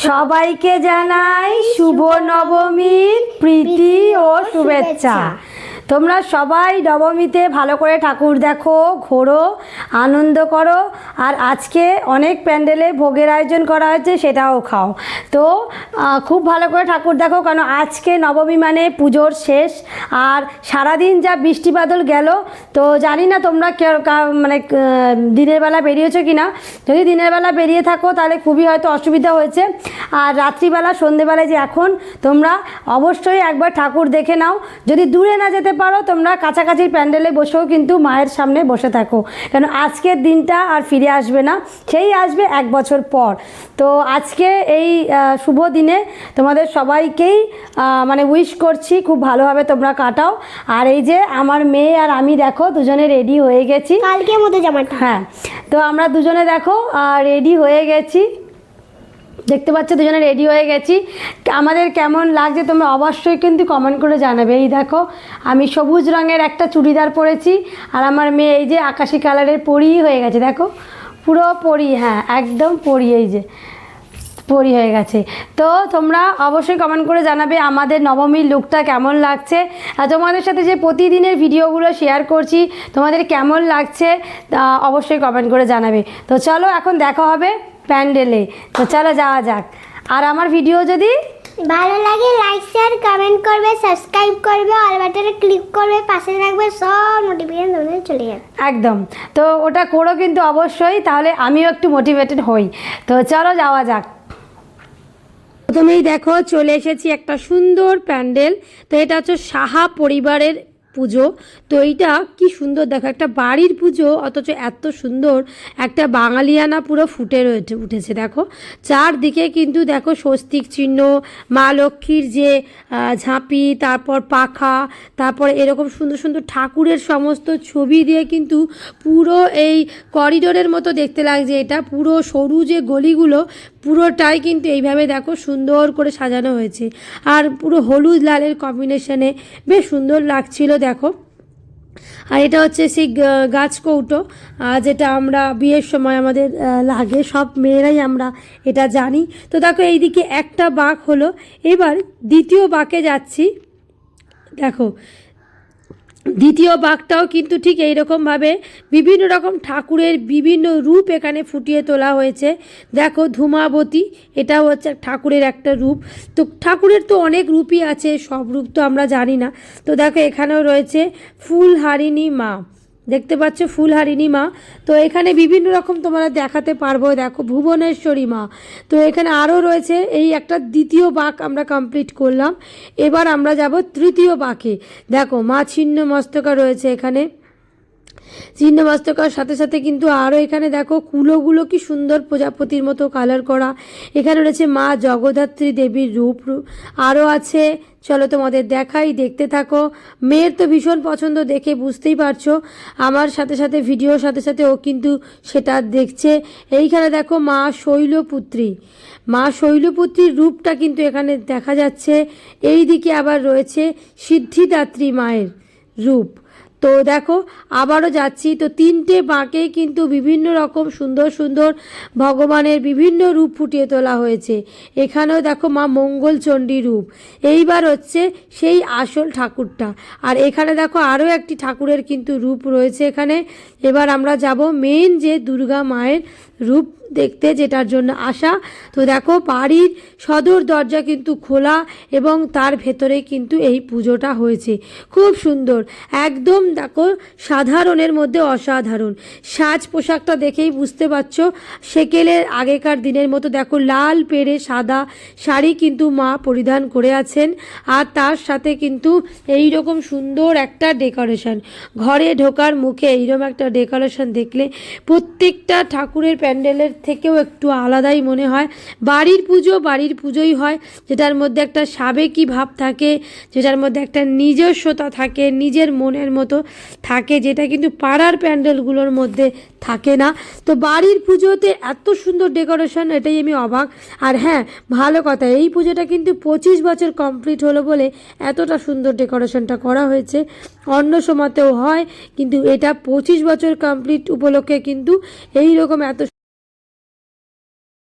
সবাইকে জানাই শুভ নবমীর প্রীতি ও শুভেচ্ছা। তোমরা সবাই নবমীতে ভালো করে ঠাকুর দেখো, ঘোরো, আনন্দ করো, আর আজকে অনেক প্যান্ডেলে ভোগের আয়োজন করা হয়েছে, সেটাও খাও। তো খুব ভালো করে ঠাকুর দেখো, কারণ আজকে নবমী মানে পুজোর শেষ, আর সারাদিন যা বৃষ্টি বাদল গেল, তো জানি না তোমরা মানে দিনের বেলা বেরিয়েছো কি না যদি দিনের বেলা বেরিয়ে থাকো, তাহলে খুবই হয়তো অসুবিধা হয়েছে। আর রাত্রিবেলা, সন্ধেবেলায় যে এখন, তোমরা অবশ্যই একবার ঠাকুর দেখে নাও। যদি দূরে না যেতে পারো তোমরা কাছাকাছি প্যান্ডেলে বসেও কিন্তু মায়ের সামনে বসে থাকো। কেন আজকের দিনটা আর ফিরে আসবে না সেই আসবে এক বছর পর। তো আজকে এই শুভ দিনে তোমাদের সবাইকেই মানে উইশ করছি খুব ভালোভাবে তোমরা কাটাও। আর এই যে আমার মেয়ে আর আমি দেখো দুজনে রেডি হয়ে গেছি। কালকে মতো জামাটা। হ্যাঁ তো আমরা দুজনে দেখো রেডি হয়ে গেছি। দেখতে পাচ্ছ, দুজনে রেডি হয়ে গেছি। আমাদের কেমন লাগছে তোমরা অবশ্যই কিন্তু কমেন্ট করে জানাবে। এই দেখো, আমি সবুজ রঙের একটা চুড়িদার পরেছি, আর আমার মেয়ে এই যে আকাশি কালারের পরিই হয়ে গেছে। দেখো, পুরো পরি হ্যাঁ একদম পরি, এই যে পরি হয়ে গেছে। তো তোমরা অবশ্যই কমেন্ট করে জানাবে আমাদের নবমীর লুকটা কেমন লাগছে। আর তোমাদের সাথে যে প্রতিদিনের ভিডিওগুলো শেয়ার করছি, তোমাদের কেমন লাগছে অবশ্যই কমেন্ট করে জানাবে। তো চলো, এখন দেখা হবে। প্যান্ডেলে। তো চলো যাওয়া যাক। আর আমার ভিডিও যদি ভালো লাগে লাইক শেয়ার কমেন্ট করবে সাবস্ক্রাইব করবে অল বাটনে ক্লিক করবে পাশে রাখবে সব নোটিফিকেশন তোমাদের চলে যাবে। একদম। তো ওটা করো কিন্তু অবশ্যই তাহলে আমিও একটু মোটিভেটেড হই। তো চলো যাওয়া যাক। প্রথমেই দেখো চলে এসেছি একটা সুন্দর প্যান্ডেল। তো এটা হচ্ছে সাহা পরিবারের পুজো। তো এইটা কি সুন্দর দেখো, একটা বাড়ির পুজো, অথচ এত সুন্দর। একটা বাঙালিয়ানা পুরো ফুটে রয়েছে, উঠেছে দেখো। চারদিকে কিন্তু দেখো স্বস্তিক চিহ্ন, মা লক্ষ্মীর যে ঝাঁপি, তারপর পাখা, তারপর এরকম সুন্দর সুন্দর ঠাকুরের সমস্ত ছবি দিয়ে কিন্তু পুরো এই করিডোরের মতো দেখতে লাগছে এটা। পুরো সরু যে গলিগুলো পুরোটাই কিন্তু এইভাবে দেখো সুন্দর করে সাজানো হয়েছে। আর পুরো হলুদ লালের কম্বিনেশনে বেশ সুন্দর লাগছিল, দেখো। আর এটা হচ্ছে সেই গাছ কৌটো যেটা আমরা বিয়ের সময় আমাদের লাগে, সব মেয়েরাই আমরা এটা জানি। তো দেখো এইদিকে একটা বাঁক হলো। এবার দ্বিতীয় বাঁকে যাচ্ছি। দেখো দ্বিতীয় বাঘটাও কিন্তু ঠিক এই এইরকমভাবে বিভিন্ন রকম ঠাকুরের বিভিন্ন রূপ এখানে ফুটিয়ে তোলা হয়েছে। দেখো ধূমাবতী এটা হচ্ছে ঠাকুরের একটা রূপ। তো ঠাকুরের তো অনেক রূপই আছে, সব রূপ তো আমরা জানি না। তো দেখো এখানেও রয়েছে ফুলহারিণী মা। দেখতে পাচ্ছ ফুলহারিণী মা। তো এখানে বিভিন্ন রকম তোমরা দেখাতে পারব। দেখো ভুবনেশ্বরী মা। তো এখানে আরও রয়েছে এই একটা দ্বিতীয় বাঁক আমরা কমপ্লিট করলাম। এবার আমরা যাব তৃতীয় বাকে। দেখো মা ছিন্ন মস্তকা রয়েছে এখানে। চিহ্ন মস্তকার সাথে সাথে কিন্তু আরও এখানে দেখো কুলোগুলো কি সুন্দর প্রজাপতির মতো কালার করা। এখানে রয়েছে মা জগদ্ধাত্রী দেবীর রূপ আরও আছে, চলো তোমাদের দেখাই, দেখতে থাকো। মেয়ের তো ভীষণ পছন্দ দেখে বুঝতেই পারছ। আমার সাথে সাথে, ভিডিওর সাথে সাথে ও কিন্তু সেটা দেখছে। এইখানে দেখো মা শৈলপুত্রী। মা শৈলপুত্রীর রূপটা কিন্তু এখানে দেখা যাচ্ছে। এই দিকে আবার রয়েছে সিদ্ধিদাত্রী মায়ের রূপ। তো দেখো, আবারও যাচ্ছি। তো তিনটে বাঁকে কিন্তু বিভিন্ন রকম সুন্দর সুন্দর ভগবানের বিভিন্ন রূপ ফুটিয়ে তোলা হয়েছে। এখানেও দেখো মা মঙ্গলচণ্ডী রূপ। এইবার হচ্ছে সেই আসল ঠাকুরটা। আর এখানে দেখো আরও একটি ঠাকুরের কিন্তু রূপ রয়েছে এখানে। এবার আমরা যাব মেন যে দুর্গা মায়ের রূপ দেখতে, যেটার জন্য আসা তো দেখো বাড়ির সদর দরজা কিন্তু খোলা এবং তার ভেতরে কিন্তু এই পুজোটা হয়েছে। খুব সুন্দর। একদম দেখো, সাধারণের মধ্যে অসাধারণ। সাজ পোশাকটা দেখেই বুঝতে পারছ, সেকেলের আগেকার দিনের মতো দেখো, লাল পেড়ে সাদা শাড়ি কিন্তু মা পরিধান করে আছেন, আর তার সাথে কিন্তু এই রকম সুন্দর একটা ডেকোরেশন। ঘরে ঢোকার মুখে এইরকম একটা ডেকোরেশন দেখলে প্রত্যেকটা ঠাকুরের প্যান্ডেলের থেকেও একটু আলাদাই মনে হয়। বাড়ির পুজো বাড়ির পুজোই হয়, যেটার মধ্যে একটা সাবেকি ভাব থাকে, যেটার মধ্যে একটা নিজস্বতা থাকে, নিজের মনের মতো। থাকে, যেটা কিন্তু পাড়ার প্যান্ডেলগুলোর মধ্যে থাকে না। তো বাড়ির পুজোতে এত সুন্দর ডেকোরেশন, এটাই আমি অবাক। আর হ্যাঁ ভালো কথা, এই পুজোটা কিন্তু পঁচিশ বছর কমপ্লিট হলো বলে এতটা সুন্দর ডেকোরেশনটা করা হয়েছে। অন্য সময়তেও হয়, কিন্তু এটা পঁচিশ বছর কমপ্লিট উপলক্ষে কিন্তু এই রকম এত